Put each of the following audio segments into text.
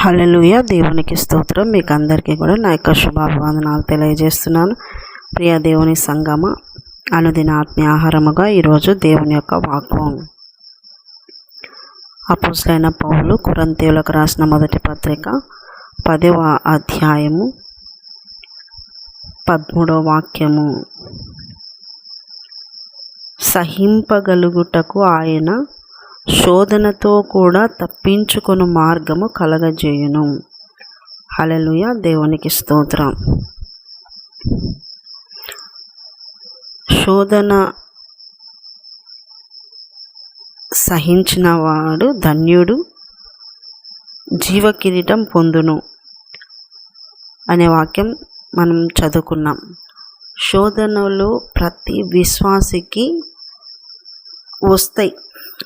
హలలుయ దేవునికి స్తోత్రం. మీకు అందరికీ కూడా నా యొక్క శుభాభివందనాలు తెలియజేస్తున్నాను. ప్రియ దేవుని సంగమ అనుదిన ఆత్మీయ ఆహారముగా ఈరోజు దేవుని యొక్క వాక్యం అపుసులైన పౌలు కురంతేవులకు రాసిన మొదటి పత్రిక పదవ అధ్యాయము పద్మూడవ వాక్యము. సహింపగలుగుటకు ఆయన శోధనతో కూడా తప్పించుకొను మార్గము కలగజేయును. హలలుయ దేవునికి స్తోత్రం. శోధన సహించిన వాడు ధన్యుడు జీవకిరీటం పొందును అనే వాక్యం మనం చదువుకున్నాం. శోధనలు ప్రతి విశ్వాసికి వస్తాయి.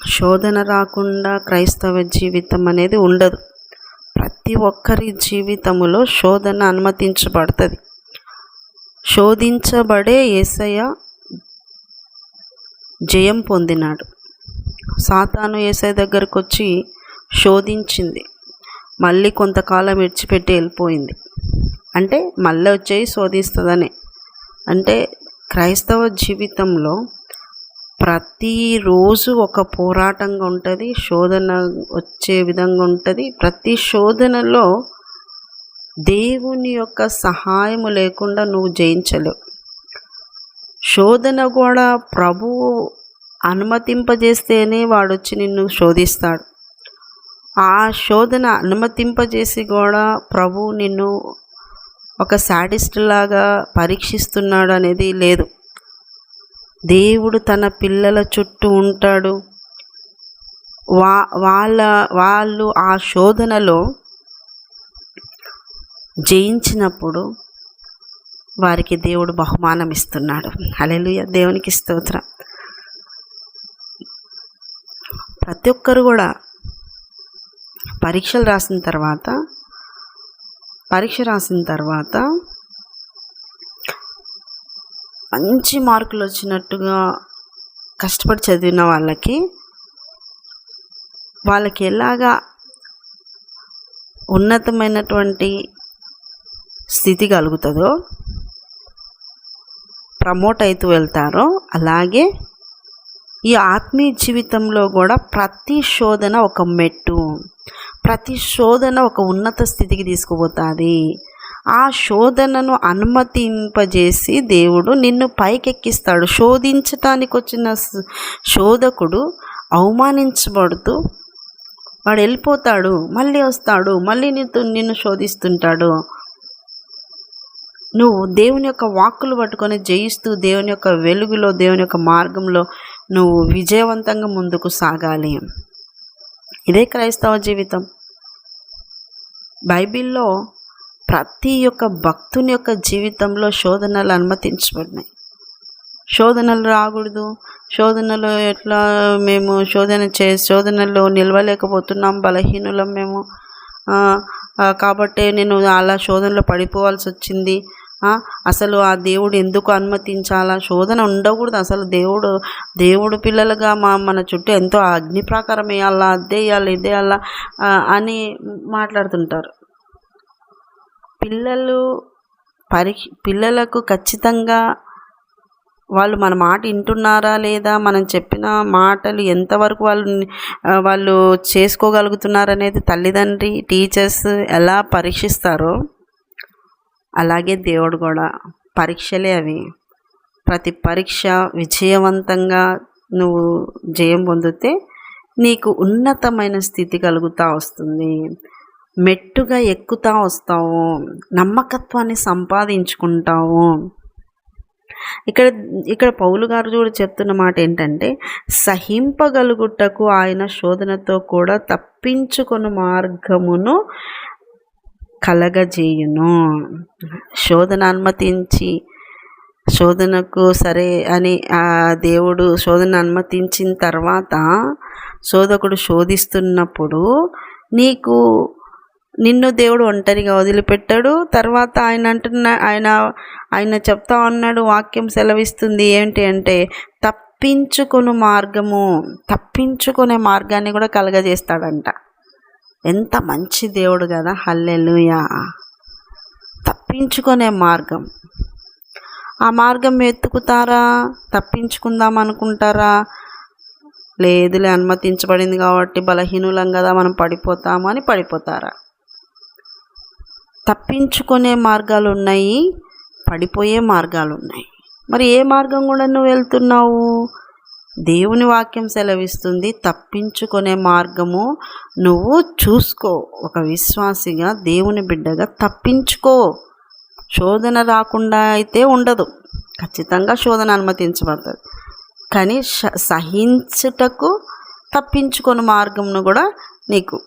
శోధన రాకుండా క్రైస్తవ జీవితం అనేది ఉండదు. ప్రతి ఒక్కరి జీవితంలో శోధన అనుమతించబడుతుంది. శోధించబడే ఏసయ్య జయం పొందినాడు. సాతాను ఏసయ్య దగ్గరకు వచ్చి శోధించింది. మళ్ళీ కొంతకాలం విడిచిపెట్టి వెళ్ళిపోయింది. అంటే మళ్ళీ వచ్చేసి శోధిస్తుందని. అంటే క్రైస్తవ జీవితంలో ప్రతిరోజు ఒక పోరాటంగా ఉంటుంది శోధన వచ్చే విధంగా ఉంటుంది. ప్రతి శోధనలో దేవుని యొక్క సహాయము లేకుండా నువ్వు జయించలేవు. శోధన కూడా ప్రభువు అనుమతింపజేస్తేనే వాడు వచ్చి నిన్ను శోధిస్తాడు. ఆ శోధన అనుమతింపజేసి కూడా ప్రభు నిన్ను ఒక సాడిస్ట్ లాగా పరీక్షిస్తున్నాడు అనేది లేదు. దేవుడు తన పిల్లల చుట్టూ ఉంటాడు. వా వాళ్ళ వాళ్ళు ఆ శోధనలో జయించినప్పుడు వారికి దేవుడు బహుమానం ఇస్తున్నాడు. అలెలుయ దేవునికి స్తోత్రం. ప్రతి ఒక్కరు కూడా పరీక్షలు రాసిన తర్వాత పరీక్ష రాసిన తర్వాత మంచి మార్కులు వచ్చినట్టుగా కష్టపడి చదివిన వాళ్ళకి వాళ్ళకి ఎలాగా ఉన్నతమైనటువంటి స్థితి కలుగుతుందో ప్రమోట్ అవుతూ వెళ్తారో అలాగే ఈ ఆత్మీయ జీవితంలో కూడా ప్రతి శోధన ఒక మెట్టు ప్రతి శోధన ఒక ఉన్నత స్థితికి తీసుకుపోతుంది. ఆ శోధనను అనుమతింపజేసి దేవుడు నిన్ను పైకెక్కిస్తాడు. శోధించటానికి వచ్చిన శోధకుడు అవమానించబడుతూ వాడు వెళ్ళిపోతాడు. మళ్ళీ వస్తాడు. మళ్ళీ నీతో నిన్ను శోధిస్తుంటాడు. నువ్వు దేవుని యొక్క వాక్కులు పట్టుకొని జయిస్తూ దేవుని యొక్క వెలుగులో దేవుని యొక్క మార్గంలో నువ్వు విజయవంతంగా ముందుకు సాగాలి. ఇదే క్రైస్తవ జీవితం. బైబిల్లో ప్రతి ఒక్క భక్తుని యొక్క జీవితంలో శోధనలు అనుమతించబడినాయి. శోధనలు రాకూడదు. శోధనలు ఎట్లా మేము శోధన చే శోధనలో నిలవలేకపోతున్నాం. బలహీనులం మేము. కాబట్టి నేను అలా శోధనలో పడిపోవాల్సి వచ్చింది. అసలు ఆ దేవుడు ఎందుకు అనుమతించాలా? శోధన ఉండకూడదు. అసలు దేవుడు దేవుడు పిల్లలుగా మా మన చుట్టూ ఎంతో అగ్ని ప్రాకారం వేయాలా? అదే వేయాలి? ఇదే అని మాట్లాడుతుంటారు. పిల్లలు పరీక్ష పిల్లలకు ఖచ్చితంగా వాళ్ళు మన మాట వింటున్నారా లేదా మనం చెప్పిన మాటలు ఎంతవరకు వాళ్ళు వాళ్ళు చేసుకోగలుగుతున్నారనేది తల్లిదండ్రి టీచర్స్ ఎలా పరీక్షిస్తారో అలాగే దేవుడు కూడా పరీక్షలే అవి. ప్రతి పరీక్ష విజయవంతంగా నువ్వు జయం పొందితే నీకు ఉన్నతమైన స్థితి కలుగుతూ వస్తుంది. మెట్టుగా ఎక్కుతా వస్తావు నమ్మకత్వాన్ని సంపాదించుకుంటావు. ఇక్కడ ఇక్కడ పౌలు గారు కూడా చెప్తున్న మాట ఏంటంటే సహింపగలుగుటకు ఆయన శోధనతో కూడా తప్పించుకుని మార్గమును కలగజేయును. శోధన అనుమతించి శోధనకు సరే అని ఆ దేవుడు శోధన అనుమతించిన తర్వాత శోధకుడు శోధిస్తున్నప్పుడు నీకు నిన్ను దేవుడు ఒంటరిగా వదిలిపెట్టాడు. తర్వాత ఆయన అంటున్న ఆయన ఆయన చెప్తా ఉన్నాడు వాక్యం సెలవిస్తుంది ఏంటి అంటే తప్పించుకుని మార్గము తప్పించుకునే మార్గాన్ని కూడా కలగజేస్తాడంట. ఎంత మంచి దేవుడు కదా హల్లెలుయా. తప్పించుకునే మార్గం. ఆ మార్గం ఎత్తుకుతారా తప్పించుకుందాం అనుకుంటారా? లేదులే అనుమతించబడింది కాబట్టి బలహీనులం కదా మనం పడిపోతాము అని పడిపోతారా? తప్పించుకునే మార్గాలు ఉన్నాయి పడిపోయే మార్గాలు ఉన్నాయి మరి ఏ మార్గం కూడా నువ్వు వెళ్తున్నావు? దేవుని వాక్యం సెలవిస్తుంది తప్పించుకునే మార్గము నువ్వు చూసుకో. ఒక విశ్వాసిగా దేవుని బిడ్డగా తప్పించుకో. శోధన రాకుండా అయితే ఉండదు. ఖచ్చితంగా శోధన అనుమతించబడుతుంది. కానీ స- సహించుటకు తప్పించుకొని మార్గంను కూడా నీకు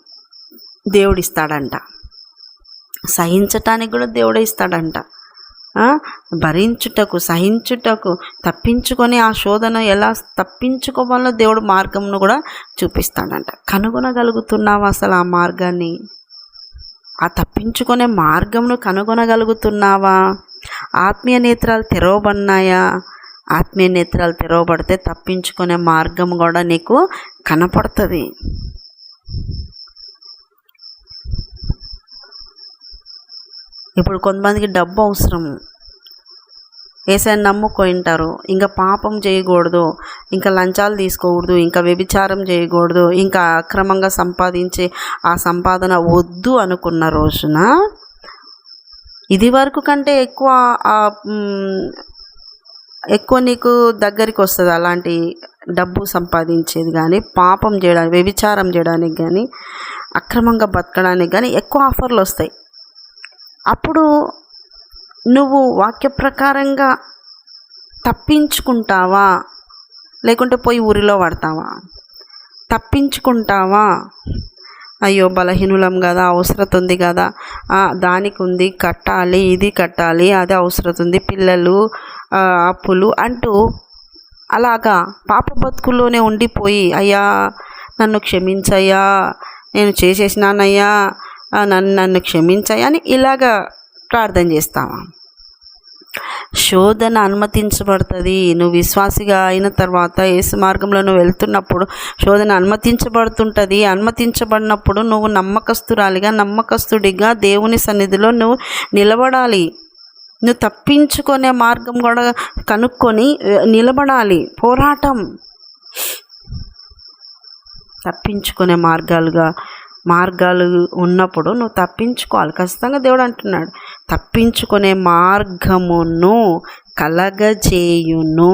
దేవుడిస్తాడంట. సహించటానికి కూడా దేవుడే ఇస్తాడంట. భరించుటకు సహించుటకు తప్పించుకొని ఆ శోధన ఎలా తప్పించుకోవాలో దేవుడు మార్గంను కూడా చూపిస్తాడంట. కనుగొనగలుగుతున్నావా అసలు ఆ మార్గాన్ని? ఆ తప్పించుకునే మార్గంను కనుగొనగలుగుతున్నావా? ఆత్మీయ నేత్రాలు తెరవబడినాయా? ఆత్మీయ నేత్రాలు తెరవబడితే తప్పించుకునే మార్గం కూడా నీకు కనపడుతుంది. ఇప్పుడు కొంతమందికి డబ్బు అవసరము ఏసైనా నమ్ముకుంటారు. ఇంకా పాపం చేయకూడదు. ఇంకా లంచాలు తీసుకోకూడదు. ఇంకా వ్యభిచారం చేయకూడదు. ఇంకా అక్రమంగా సంపాదించే ఆ సంపాదన వద్దు అనుకున్న రోజున ఇది వరకు కంటే ఎక్కువ ఎక్కువ నీకు దగ్గరికి వస్తుంది అలాంటి డబ్బు సంపాదించేది కానీ పాపం చేయడానికి వ్యభిచారం చేయడానికి కానీ అక్రమంగా బతకడానికి కానీ ఎక్కువ ఆఫర్లు వస్తాయి. అప్పుడు నువ్వు వాక్య ప్రకారంగా తప్పించుకుంటావా? లేకుంటే పోయి ఊరిలో పడతావా? తప్పించుకుంటావా? అయ్యో బలహీనులం కదా అవసరత ఉంది కదా. దానికి ఉంది కట్టాలి ఇది కట్టాలి అది అవసరత ఉంది పిల్లలు అప్పులు అంటూ అలాగా పాప బతుకుల్లోనే ఉండిపోయి అయ్యా నన్ను క్షమించయ్యా నేను చేసేసినానయ్యా నన్ను నన్ను క్షమించాయని అని ఇలాగా ప్రార్థన చేస్తావా? శోధన అనుమతించబడుతుంది. నువ్వు విశ్వాసిగా అయిన తర్వాత ఏసు మార్గంలో నువ్వు వెళ్తున్నప్పుడు శోధన అనుమతించబడుతుంటుంది. అనుమతించబడినప్పుడు నువ్వు నమ్మకస్తురాలిగా నమ్మకస్తుడిగా దేవుని సన్నిధిలో నువ్వు నిలబడాలి. నువ్వు తప్పించుకునే మార్గం కూడా కనుక్కొని నిలబడాలి. పోరాటం. తప్పించుకునే మార్గాలుగా మార్గాలు ఉన్నప్పుడు నువ్వు తప్పించుకోవాలి. ఖచ్చితంగా దేవుడు అంటున్నాడు తప్పించుకునే మార్గమును కలగజేయును.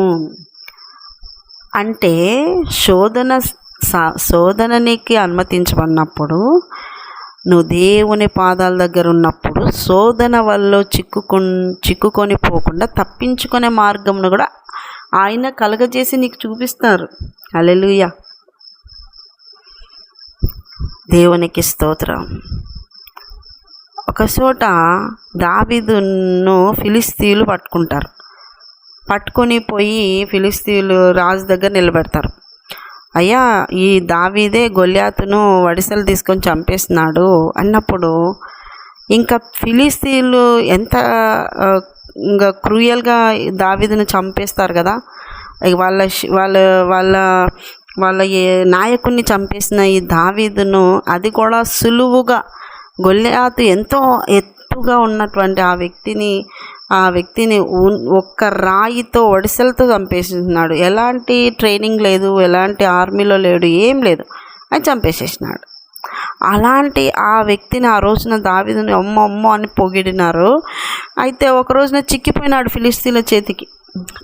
అంటే శోధన శోధననికి అనుమతించబడినప్పుడు నువ్వు దేవుని పాదాల దగ్గర ఉన్నప్పుడు శోధన వల్ల చిక్కుకు చిక్కుకొని పోకుండా తప్పించుకునే మార్గంను కూడా ఆయన కలగజేసి నీకు చూపిస్తారు. అలెలుయా దేవునికి స్తోత్రం. ఒక చోట దావీదును ఫిలిస్తీన్లు పట్టుకుంటారు. పట్టుకొని పోయి ఫిలిస్తీన్లు రాజు దగ్గర నిలబెడతారు. అయ్యా ఈ దావీదే గొల్యాతును వడిసలు తీసుకొని చంపేస్తున్నాడు అన్నప్పుడు ఇంకా ఫిలిస్తీన్లు ఎంత ఇంకా క్రూయల్గా దావీదును చంపేస్తారు కదా? వాళ్ళ వాళ్ళ వాళ్ళ వాళ్ళ ఏ నాయకుడిని చంపేసిన ఈ దావీదును అది కూడా సులువుగా గొల్లియాతు ఎంతో ఎత్తుగా ఉన్నటువంటి ఆ వ్యక్తిని ఆ వ్యక్తిని ఉన్- ఒక్క రాయితో ఒడిసెలతో చంపేసినాడు. ఎలాంటి ట్రైనింగ్ లేదు ఎలాంటి ఆర్మీలో లేడు ఏం లేదు. అని చంపేసేసినాడు. అలాంటి ఆ వ్యక్తిని ఆ రోజున దావీదుని అమ్మ అమ్మ అని పొగిడినారు. అయితే ఒక రోజున చిక్కిపోయినాడు ఫిలిస్తీన్ల చేతికి.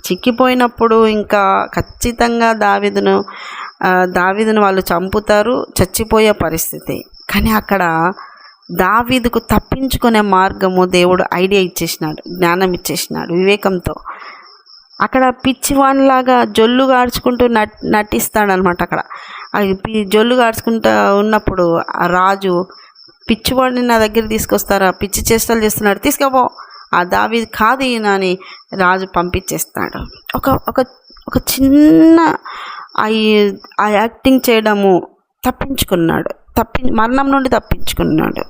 చిక్కిపోయినప్పుడు ఇంకా ఖచ్చితంగా దావీదును ఆ, వాళ్ళు చంపుతారు చచ్చిపోయే పరిస్థితి. కానీ అక్కడ దావీదుకు తప్పించుకునే మార్గము దేవుడు ఐడియా ఇచ్చేసినాడు జ్ఞానం ఇచ్చేసినాడు వివేకంతో. అక్కడ పిచ్చివాణిలాగా జొల్లు గాడ్చుకుంటూ నట్ నటిస్తాడనమాట అక్కడ. అది జొల్లు గాడ్చుకుంటూ ఉన్నప్పుడు ఆ రాజు పిచ్చివాడిని నా దగ్గర తీసుకొస్తారా? పిచ్చి చేష్టలు చేస్తున్నాడు తీసుకపో. ఆ దావి కాదు ఈయన అని రాజు పంపించేస్తాడు. ఒక ఒక ఒక చిన్న ఆ యాక్టింగ్ చేయడము తప్పించుకున్నాడు. తప్పి మరణం నుండి తప్పించుకున్నాడు.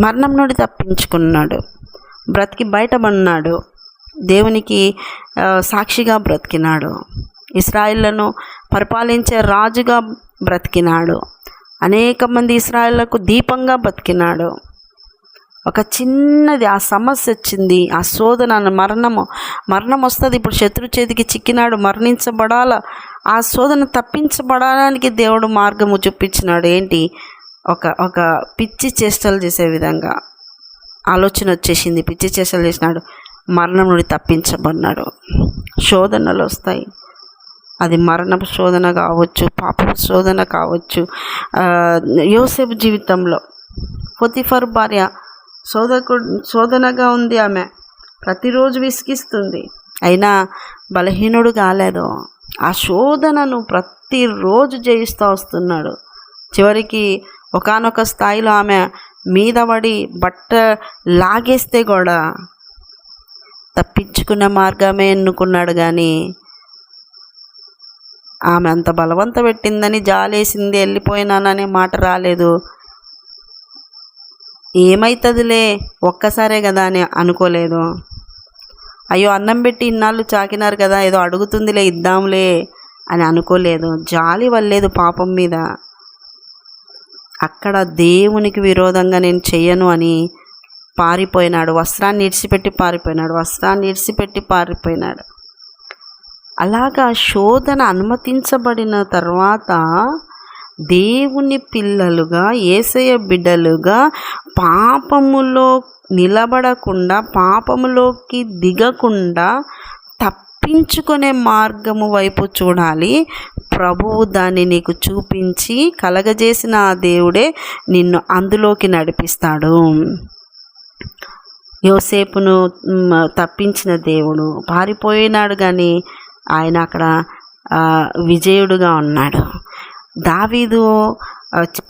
మరణం నుండి తప్పించుకున్నాడు. బ్రతికి బయటపడినాడు. దేవునికి సాక్షిగా బ్రతికినాడు. ఇస్రాయిళ్ళను పరిపాలించే రాజుగా బ్రతికినాడు. అనేక మంది ఇస్రాయిళ్ళకు దీపంగా బ్రతికినాడు. ఒక చిన్నది ఆ సమస్య వచ్చింది ఆ శోధన మరణము. మరణం వస్తుంది ఇప్పుడు శత్రు చేతికి చిక్కినాడు మరణించబడాల? ఆ శోధన తప్పించబడడానికి దేవుడు మార్గము చూపించినాడు. ఏంటి? ఒక ఒక పిచ్చి చేష్టలు చేసే విధంగా. ఆలోచన వచ్చేసింది పిచ్చి చేష్టలు చేసినాడు మరణం నుండి తప్పించబడినాడు. శోధనలు వస్తాయి. అది మరణ శోధన కావచ్చు పాప శోధన కావచ్చు. యోసేపు జీవితంలో పొతిఫర్ భార్య శోధకు శోధనగా ఉంది ఆమె. ప్రతిరోజు విసిగిస్తుంది. అయినా బలహీనుడు కాలేదు. ఆ శోధనను ప్రతిరోజు జయిస్తూ వస్తున్నాడు. చివరికి ఒకనొక స్థాయిలో ఆమె మీద పడి బట్ట లాగేస్తే కూడా తప్పించుకునే మార్గమే ఎన్నుకున్నాడు కానీ ఆమె అంత బలవంత పెట్టిందని జాలేసింది వెళ్ళిపోయినాననే మాట రాలేదు. ఏమవుతుందిలే ఒక్కసారే కదా అని అనుకోలేదు. అయ్యో అన్నం పెట్టి ఇన్నాళ్ళు చాకినారు కదా ఏదో అడుగుతుందిలే ఇద్దాంలే అని అనుకోలేదు. జాలి వల్లేదు పాపం మీద. అక్కడ దేవునికి విరోధంగా నేను చెయ్యను అని పారిపోయినాడు. వస్త్రాన్ని ఇడిచిపెట్టి పారిపోయినాడు. వస్త్రాన్ని ఇడిచిపెట్టి పారిపోయినాడు. అలాగా శోధన అనుమతించబడిన తర్వాత దేవుని పిల్లలుగా ఏసయ బిడ్డలుగా పాపములో నిలబడకుండా పాపములోకి దిగకుండా తప్పించుకునే మార్గము వైపు చూడాలి. ప్రభువు దాన్ని నీకు చూపించి కలగజేసిన ఆ దేవుడే నిన్ను అందులోకి నడిపిస్తాడు. యోసేపును తప్పించిన దేవుడు. పారిపోయినాడు కానీ ఆయన అక్కడ విజయుడుగా ఉన్నాడు. దావీదు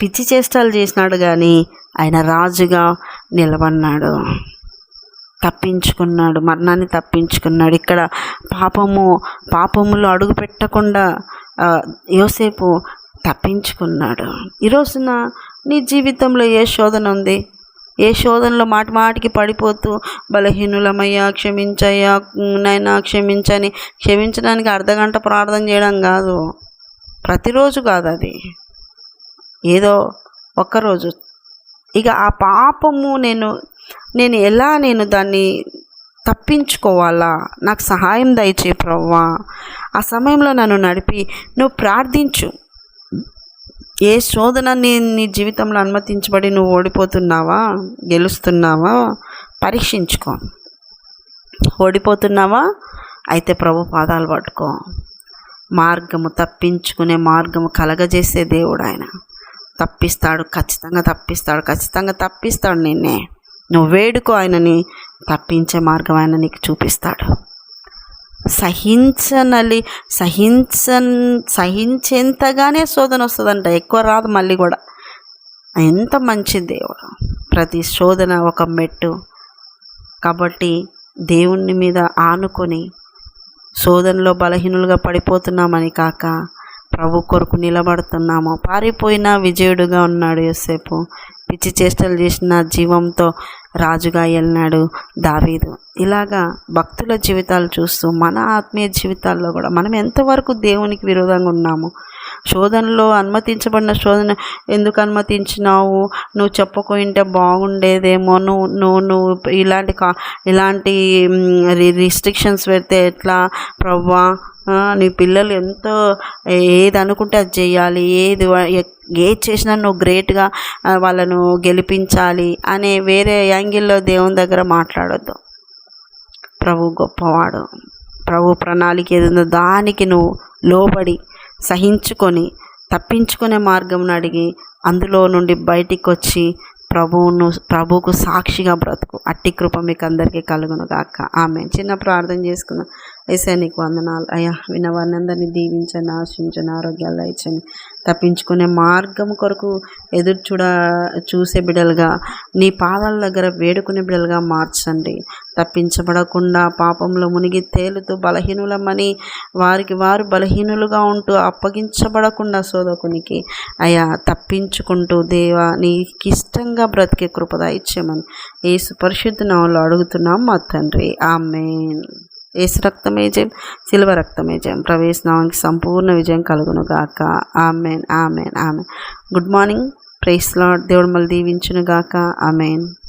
పిచ్చి చేష్టాలు చేసినాడు కానీ ఆయన రాజుగా నిలబడినాడు. తప్పించుకున్నాడు మరణాన్ని తప్పించుకున్నాడు. ఇక్కడ పాపము పాపములో అడుగు పెట్టకుండా యోసేపు తప్పించుకున్నాడు. ఈరోజున నీ జీవితంలో ఏ శోధన ఉంది? ఏ శోధనలో మాటి మాటికి పడిపోతూ బలహీనులమయ్యా క్షమించయ్యా నైనా క్షమించని క్షమించడానికి అర్ధగంట ప్రార్థన చేయడం కాదు. ప్రతిరోజు కాదు అది. ఏదో ఒక్కరోజు. ఇక ఆ పాపము నేను నేను ఎలా నేను దాన్ని తప్పించుకోవాలా? నాకు సహాయం దయచే ప్రవ్వా. ఆ సమయంలో నన్ను నడిపి నువ్వు ప్రార్థించు. ఏ శోధన నీ నీ జీవితంలో అనుమతించబడి నువ్వు ఓడిపోతున్నావా? గెలుస్తున్నావా? పరీక్షించుకో. ఓడిపోతున్నావా? అయితే ప్రభు పాదాలు పట్టుకో. మార్గము తప్పించుకునే మార్గము కలగజేసే దేవుడు ఆయన. తప్పిస్తాడు ఖచ్చితంగా తప్పిస్తాడు ఖచ్చితంగా తప్పిస్తాడు నిన్నే. నువ్వు వేడుకో ఆయనని తప్పించే మార్గం ఆయన నీకు చూపిస్తాడు. సహించనలి సహించ సహించేంతగానే శోధన వస్తుందంట. ఎక్కువ రాదు మళ్ళీ కూడా. ఎంత మంచి దేవుడు. ప్రతి శోధన ఒక మెట్టు. కాబట్టి దేవుని మీద ఆనుకొని శోధనలో బలహీనులుగా పడిపోతున్నామని కాక ప్రభు కొరకు నిలబడుతున్నాము. పారిపోయిన విజయుడుగా ఉన్నాడు యోసేపు. పిచ్చి చేష్టలు చేసిన జీవంతో రాజుగా వెళ్ళినాడు దావీదు. ఇలాగా భక్తుల జీవితాలు చూస్తూ మన ఆత్మీయ జీవితాల్లో కూడా మనం ఎంతవరకు దేవునికి విరోధంగా ఉన్నాము? శోధనలో అనుమతించబడిన శోధన ఎందుకు అనుమతించినావు? నువ్వు చెప్పకుంటే బాగుండేదేమో. నువ్వు నువ్వు నువ్వు ఇలాంటి కా ఇలాంటి రిస్ట్రిక్షన్స్ పెడితే ఎట్లా? ప్రవ్వా నీ పిల్లలు ఎంతో ఏది అనుకుంటే అది చేయాలి ఏది ఏది చేసినా నువ్వు గ్రేట్గా వాళ్ళను గెలిపించాలి అనే వేరే యాంగిల్లో దేవుని దగ్గర మాట్లాడొద్దు. ప్రభు గొప్పవాడు. ప్రభు ప్రణాళిక ఏదో దానికి నువ్వు లోబడి సహించుకొని తప్పించుకునే మార్గం అడిగి అందులో నుండి బయటికి వచ్చి ప్రభువును ప్రభువుకు సాక్షిగా బ్రతుకు. అట్టి కృప మీకు అందరికీ కలుగును గాక. ఆమె చిన్న ప్రార్థన చేసుకుందాం. ఏసా నీకు వందనాలు. అయ్యా వినవారిని దీవించండి ఆశించండి ఆరోగ్యాలు దయచండి. తప్పించుకునే మార్గం కొరకు ఎదురు చూడ చూసే బిడ్డలుగా నీ పాదాల దగ్గర వేడుకునే బిడ్డలుగా మార్చండి. తప్పించబడకుండా పాపంలో మునిగి తేలుతూ బలహీనులమని వారికి వారు బలహీనులుగా ఉంటూ అప్పగించబడకుండా సోదకునికి అయా తప్పించుకుంటూ దేవా నీకు ఇష్టంగా బ్రతికే కృపద ఇచ్చేమని ఏ పరిశుద్ధ నామంలో అడుగుతున్నాం మా తండ్రి. ఆమెన్. ఏసు రక్తమే జయం శిల్వ రక్తమే జయం. ప్రవేశనామానికి సంపూర్ణ విజయం కలుగును గాక. Amen amen amen. Good morning. Praise lord దేవుడు మళ్ళీ దీవించును గాక. ఆమెన్.